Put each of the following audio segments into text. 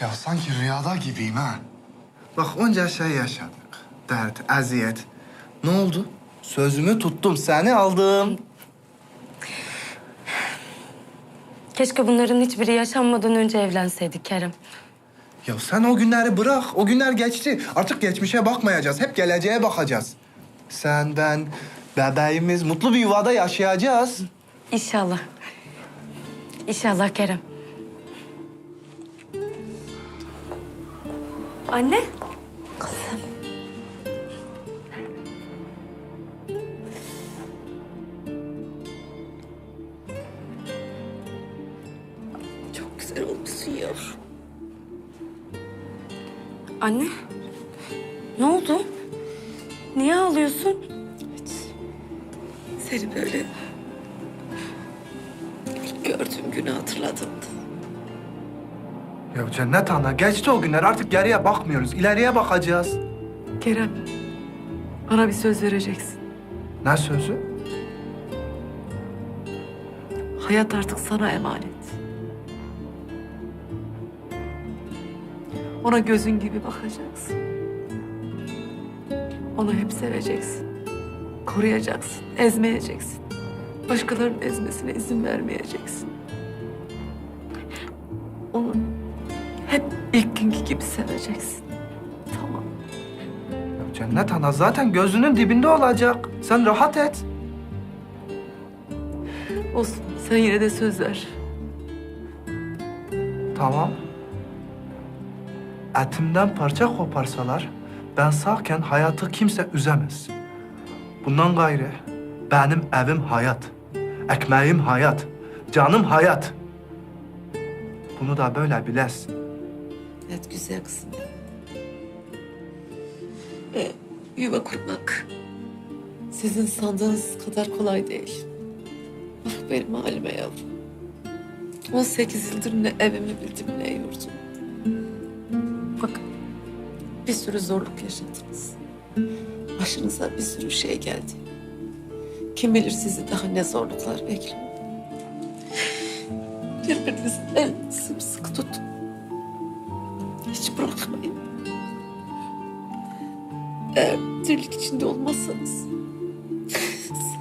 Ya sanki rüyada gibiyim ha. Bak onca şey yaşadık. Dert, eziyet. Ne oldu? Sözümü tuttum, seni aldım. Keşke bunların hiçbiri yaşanmadan önce evlenseydik Kerem. Ya sen o günleri bırak. O günler geçti. Artık geçmişe bakmayacağız. Hep geleceğe bakacağız. Sen, ben, bebeğimiz mutlu bir yuvada yaşayacağız. İnşallah. İnşallah Kerem. Anne. Kızım. Çok güzel olmuşsun yavrum. Anne. Ne oldu? Niye ağlıyorsun? Seni böyle ilk gördüğüm günü hatırladım. Ya Cennet Ana, geçti o günler. Artık geriye bakmıyoruz. İleriye bakacağız. Kerem, bana bir söz vereceksin. Ne sözü? Hayat artık sana emanet. Ona gözün gibi bakacaksın. Onu hep seveceksin. Koruyacaksın, ezmeyeceksin. Başkalarının ezmesine izin vermeyeceksin. Onu hep ilk günkü gibi seveceksin. Tamam. Ya Cennet Ana zaten gözünün dibinde olacak. Sen rahat et. Olsun, sen yine de söz ver. Tamam. Etimden parça koparsalar ben sağken hayatı kimse üzemez. Bundan gayrı benim evim hayat. Ekmeğim hayat. Canım hayat. Bunu da böyle bilesin. Evet güzel kızım. Ee, yuva kurmak sizin sandığınız kadar kolay değil. Bak benim halime yavrum. 18 yıldır ne evimi bildim ne yurdum. Bak bir sürü zorluk yaşadınız. Başınıza bir sürü şey geldi. Kim bilir sizi daha ne zorluklar bekliyor. Birbirinizin elini sımsıkı tutun. Hiç bırakmayın. Eğer dirlik içinde olmazsanız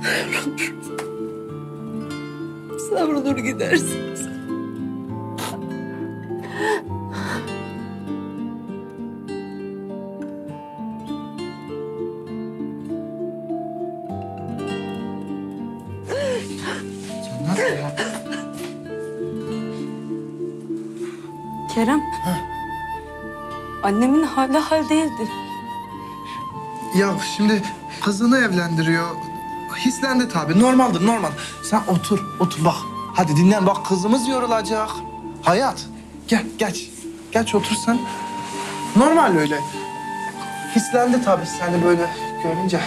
savrulur. Savrulur gidersiniz. Nasıl ya? Annemin hala hal değildi. Ya şimdi kızını evlendiriyor. Hislendi tabii. Normaldir, normal. Sen otur, otur bak. Hadi dinlen bak kızımız yorulacak. Hayat, gel geç. Geç otur sen. Normal öyle. Hislendi tabii seni böyle görünce.